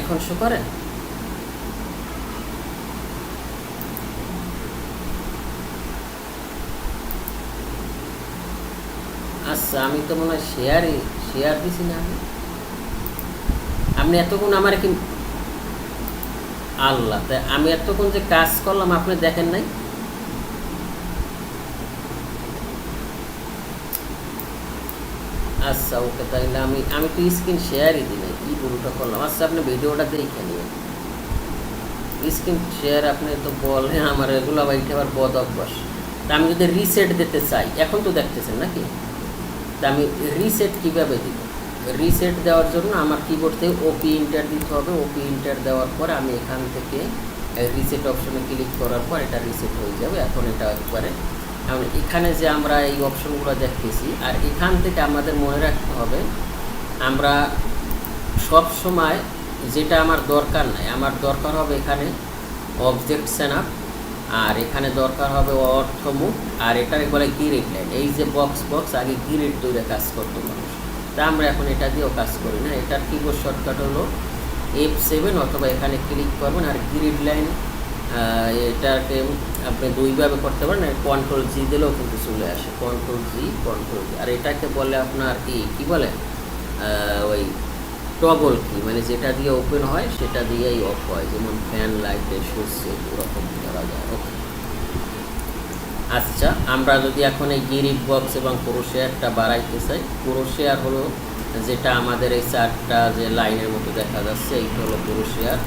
এখন শো করেন? আচ্ছা আমি তো মনে হয় শেয়ারই শেয়ার দিছি না আমি। আপনি এতক্ষণ আমার কি আল্লাহ তাই আমি এতক্ষণ যে কাজ করলাম, আপনি দেখেন নাই? আচ্ছা ওকে, তাইলে আমি আমি তো স্ক্রিন শেয়ারই দিই নাই। কি পুরোটা করলাম? আচ্ছা আপনি ভিডিওটা দেখে নিন। স্ক্রিন শেয়ার আপনি তো বলেন আমার, এগুলো আবার আবার বদ অভ্যাস। তা আমি যদি রিসেট দিতে চাই, এখন তো দেখতেছেন নাকি? তা আমি রিসেট কীভাবে দিব? রিসেট দেওয়ার জন্য আমার কিবোর্ড থেকে ওপি ইন্টার দিতে হবে। ওপি ইন্টার দেওয়ার পর আমি এখান থেকে রিসেট অপশনে ক্লিক করার পর এটা রিসেট হয়ে যাবে। এখন এটা একবারে এখানে যে আমরা এই অপশনগুলো দেখতেছি, আর এখান থেকে আমাদের মনে রাখতে হবে, আমরা সব সময় যেটা আমার দরকার নাই। আমার দরকার হবে এখানে অবজেক্ট সেনাপ আর এখানে দরকার হবে অর্থমুখ আর এটাকে বলে গিরিট লাইন এই যে বক্স বক্স আগে গিরিট তৈরি কাজ করতো মানুষ। তা আমরা এখন এটা দিয়েও কাজ করি না। এটার কিবোর্ড শর্টকাট হলো এফ সেভেন অথবা এখানে ক্লিক করবেন, আর গ্রিড লাইন এটাকে আপনি দুইভাবে করতে পারেন কন্ট্রোল জি দিলেও কিন্তু চলে আসে। কন্ট্রোল জি কন্ট্রোল জি আর এটাকে বলে আপনার কি কি বলে? ওই টগল কি মানে যেটা দিয়ে ওপেন হয়, সেটা দিয়েই অফ হয়। যেমন ফ্যান লাইট সুইচ ওরকম করা যায়। ওকে আচ্ছা আমরা যদি এখন এই গিরিপ বক্স এবং ক্রোশেয়ারটা বাড়াইতে চাই ক্রোশেয়ার হলো যেটা আমাদের এই চারটা যে লাইনের মতো দেখা যাচ্ছে, এইটা হলো ক্রোশেয়ার